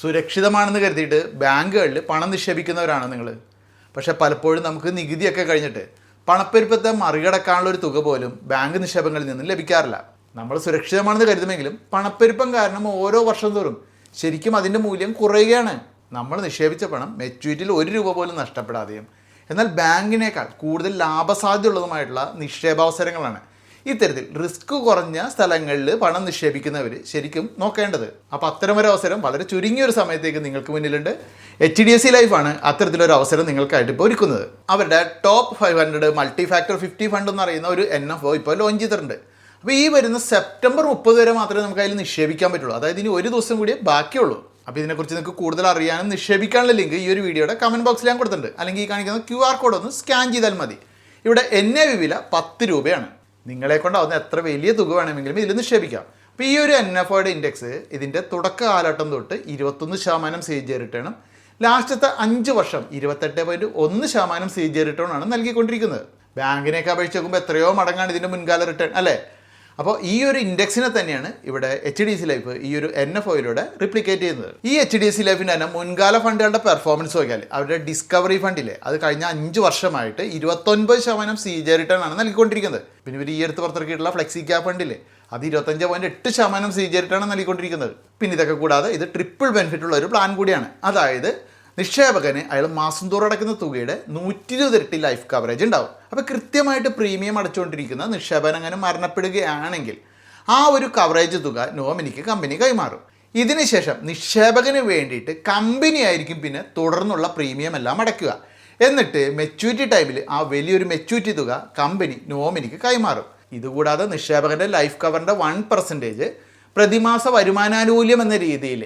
സുരക്ഷിതമാണെന്ന് കരുതിയിട്ട് ബാങ്കുകളിൽ പണം നിക്ഷേപിക്കുന്നവരാണ് നിങ്ങൾ പക്ഷേ പലപ്പോഴും നമുക്ക് നികുതിയൊക്കെ കഴിഞ്ഞിട്ട് പണപ്പെരുപ്പത്തെ മറികടക്കാനുള്ള ഒരു തുക പോലും ബാങ്ക് നിക്ഷേപങ്ങളിൽ നിന്നും ലഭിക്കാറില്ല. നമ്മൾ സുരക്ഷിതമാണെന്ന് കരുതുമെങ്കിലും പണപ്പെരുപ്പം കാരണം ഓരോ വർഷം തോറും ശരിക്കും അതിന്റെ മൂല്യം കുറയുകയാണ്. നമ്മൾ നിക്ഷേപിച്ച പണം മെച്യൂരിറ്റിയിൽ ഒരു രൂപ പോലും നഷ്ടപ്പെടാതെയും. എന്നാൽ ബാങ്കിനേക്കാൾ കൂടുതൽ ലാഭസാധ്യതയുള്ളതുമായിട്ടുള്ള നിക്ഷേപാവസരങ്ങളാണ്. ഇത്തരത്തിൽ റിസ്ക് കുറഞ്ഞ സ്ഥലങ്ങളിൽ പണം നിക്ഷേപിക്കുന്നവർ ശരിക്കും നോക്കേണ്ടത്. അപ്പോൾ അത്തരമൊരു അവസരം വളരെ ചുരുങ്ങിയ ഒരു സമയത്തേക്ക് നിങ്ങൾക്ക് മുന്നിലുണ്ട്. എച്ച് ഡി എസ് സി ലൈഫാണ് അത്തരത്തിലൊരു അവസരം നിങ്ങൾക്കായിട്ട് ഇപ്പോൾ ഒരുക്കുന്നത്. അവരുടെ top five hundred multi factor fifty fund എന്ന് പറയുന്ന ഒരു എൻ എഫ് ഒ ഇപ്പോൾ ലോഞ്ച് ചെയ്തിട്ടുണ്ട്. അപ്പോൾ ഈ വരുന്ന സെപ്റ്റംബർ മുപ്പത് വരെ മാത്രമേ നമുക്ക് അതിൽ നിക്ഷേപിക്കാൻ പറ്റുള്ളൂ. അതായത് ഇനി ഒരു ദിവസം കൂടിയേ ബാക്കിയുള്ളൂ. അപ്പോൾ ഇതിനെക്കുറിച്ച് നിങ്ങൾക്ക് കൂടുതൽ അറിയാനും നിക്ഷേപിക്കാനുള്ള ലിങ്ക് ഈ ഒരു വീഡിയോയുടെ കമന്റ് ബോക്സിൽ ഞാൻ കൊടുത്തിട്ടുണ്ട്. അല്ലെങ്കിൽ ഈ കാണിക്കുന്ന ക്യു ആർ കോഡ് ഒന്ന് സ്കാൻ ചെയ്താൽ മതി. ഇവിടെ എൻ എ വില പത്ത് രൂപയാണ്. നിങ്ങളെ കൊണ്ടാവുന്ന എത്ര വലിയ തുക വേണമെങ്കിലും ഇതിൽ നിക്ഷേപിക്കാം. അപ്പോൾ ഈ ഒരു എൻ എഫ് ഒയുടെ ഇൻഡെക്സ് ഇതിന്റെ തുടക്ക കാലഘട്ടം തൊട്ട് ഇരുപത്തൊന്ന് ശതമാനം സി ജി റിട്ടേണും ലാസ്റ്റത്തെ അഞ്ച് വർഷം ഇരുപത്തെട്ട് പോയിന്റ് ഒന്ന് ശതമാനം സി ജി റിട്ടേണാണ് നൽകിക്കൊണ്ടിരിക്കുന്നത്. ബാങ്കിനെയൊക്കെ അപേക്ഷിച്ച് നോക്കുമ്പോൾ എത്രയോ മടങ്ങാണ് ഇതിന്റെ മുൻകാല റിട്ടേൺ അല്ലേ? അപ്പോൾ ഈ ഒരു ഇൻഡെക്സിനെ തന്നെയാണ് ഇവിടെ എച്ച് ഡി സി ലൈഫ് ഈ ഒരു എൻ എഫ് ഒയിലൂടെ റിപ്ലിക്കേറ്റ് ചെയ്യുന്നത്. ഈ എച്ച് ഡി സി ലൈഫിന്റെ തന്നെ മുൻകാല ഫണ്ടുകളുടെ പെർഫോമൻസ് നോക്കിയാൽ അവരുടെ ഡിസ്കവറി ഫണ്ടിലെ അത് കഴിഞ്ഞ അഞ്ച് വർഷമായിട്ട് ഇരുപത്തൊൻപത് ശതമാനം സി ജെ റിട്ടേൺ ആണ് നൽകിക്കൊണ്ടിരിക്കുന്നത്. പിന്നെ ഇവർ ഈ അടുത്ത് പുറത്തിറക്കിയിട്ടുള്ള ഫ്ലെക്സി ക്യാപ് ഫണ്ടിലെ അത് ഇരുപത്തഞ്ച് പോയിന്റ് എട്ട് ശതമാനം സി ജെ റിട്ടേൺ നൽകിക്കൊണ്ടിരിക്കുന്നത്. പിന്നെ ഇതൊക്കെ കൂടാതെ ഇത് ട്രിപ്പിൾ ബെനിഫിറ്റ് ഉള്ള ഒരു പ്ലാൻ കൂടിയാണ്. അതായത് നിക്ഷേപകന് അയാൾ മാസം തോറും അടക്കുന്ന തുകയുടെ നൂറ്റി ഇരുപത് ഇരട്ടി ലൈഫ് കവറേജ് ഉണ്ടാവും. അപ്പോൾ കൃത്യമായിട്ട് പ്രീമിയം അടച്ചുകൊണ്ടിരിക്കുന്ന നിക്ഷേപകൻ അങ്ങനെ മരണപ്പെടുകയാണെങ്കിൽ ആ ഒരു കവറേജ് തുക നോമിനിക്ക് കമ്പനി കൈമാറും. ഇതിനുശേഷം നിക്ഷേപകന് വേണ്ടിയിട്ട് കമ്പനി ആയിരിക്കും പിന്നെ തുടർന്നുള്ള പ്രീമിയം എല്ലാം അടയ്ക്കുക. എന്നിട്ട് മെച്യൂരിറ്റി ടൈമിൽ ആ വലിയൊരു മെച്യൂരിറ്റി തുക കമ്പനി നോമിനിക്ക് കൈമാറും. ഇതുകൂടാതെ നിക്ഷേപകന്റെ ലൈഫ് കവറിന്റെ വൺ പെർസെന്റേജ് പ്രതിമാസ വരുമാനാനുകൂല്യം എന്ന രീതിയിൽ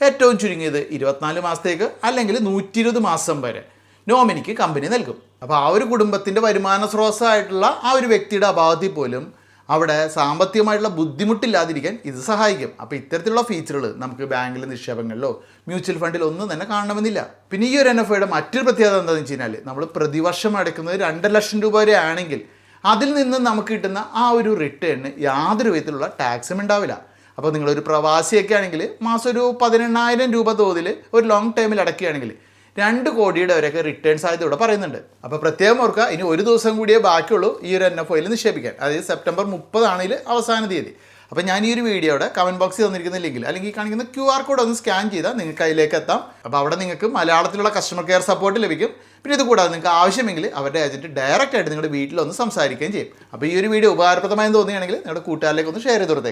ഏറ്റവും ചുരുങ്ങിയത് ഇരുപത്തിനാല് മാസത്തേക്ക് അല്ലെങ്കിൽ നൂറ്റി ഇരുപത് മാസം വരെ നോമിനിക്ക് കമ്പനി നൽകും. അപ്പോൾ ആ ഒരു കുടുംബത്തിന്റെ വരുമാന സ്രോതസ്സായിട്ടുള്ള ആ ഒരു വ്യക്തിയുടെ അഭാവത്തിൽ പോലും അവിടെ സാമ്പത്തികമായിട്ടുള്ള ബുദ്ധിമുട്ടില്ലാതിരിക്കാൻ ഇത് സഹായിക്കും. അപ്പോൾ ഇത്തരത്തിലുള്ള ഫീച്ചറുകൾ നമുക്ക് ബാങ്കിലെ നിക്ഷേപങ്ങളിലോ മ്യൂച്വൽ ഫണ്ടിലോ ഒന്നും തന്നെ കാണണമെന്നില്ല. പിന്നെ ഈ ഒരു എൻ എഫ് ഐയുടെ മറ്റൊരു പ്രത്യേകത എന്താണെന്ന് വെച്ച് കഴിഞ്ഞാൽ നമ്മൾ പ്രതിവർഷം അടയ്ക്കുന്നത് രണ്ട് ലക്ഷം രൂപ വരെ ആണെങ്കിൽ അതിൽ നിന്ന് നമുക്ക് കിട്ടുന്ന ആ ഒരു റിട്ടേണിന് യാതൊരു വിധത്തിലുള്ള ടാക്സും ഉണ്ടാവില്ല. അപ്പോൾ നിങ്ങളൊരു പ്രവാസിയൊക്കെ ആണെങ്കിൽ മാസം ഒരു പതിനെണ്ണായിരം രൂപ തോതിൽ ഒരു ലോങ് ടൈമിൽ അടക്കുകയാണെങ്കിൽ രണ്ട് കോടിയുടെ വരെയൊക്കെ റിട്ടേൺ സാധ്യത ഇവിടെ പറയുന്നുണ്ട്. അപ്പോൾ പ്രത്യേകം ഓർക്കുക ഇനി ഒരു ദിവസം കൂടിയേ ബാക്കിയുള്ളൂ ഈ ഒരു എൻ എഫ് ഒയിൽ നിക്ഷേപിക്കാൻ. അതായത് സെപ്റ്റംബർ മുപ്പതാണെങ്കിൽ അവസാന തീയതി. അപ്പോൾ ഞാൻ ഈ ഒരു വീഡിയോയുടെ കമന്റ് ബോക്സിൽ തന്നിരിക്കുന്ന ലിങ്കിൽ അല്ലെങ്കിൽ കാണിക്കുന്ന ക്യു ആർ കോഡ് ഒന്ന് സ്കാൻ ചെയ്താൽ നിങ്ങൾക്ക് അതിലേക്ക് എത്താം. അപ്പോൾ അവിടെ നിങ്ങൾക്ക് മലയാളത്തിലുള്ള കസ്റ്റമർ കെയർ സപ്പോർട്ട് ലഭിക്കും. പിന്നെ ഇത് കൂടാതെ നിങ്ങൾക്ക് ആവശ്യമെങ്കിൽ അവരുടെ ഏജന്റ് ഡയറക്റ്റ് ആയിട്ട് നിങ്ങളുടെ വീട്ടിലൊന്ന് സംസാരിക്കുകയും ചെയ്യും. അപ്പോൾ ഈ ഒരു വീഡിയോ ഉപകാരപ്രദമായെന്ന് തോന്നുകയാണെങ്കിൽ നിങ്ങളുടെ കൂട്ടുകാരിലേക്ക് ഒന്ന് ഷെയർ ചെയ്ത് കൊടുത്തേക്ക്.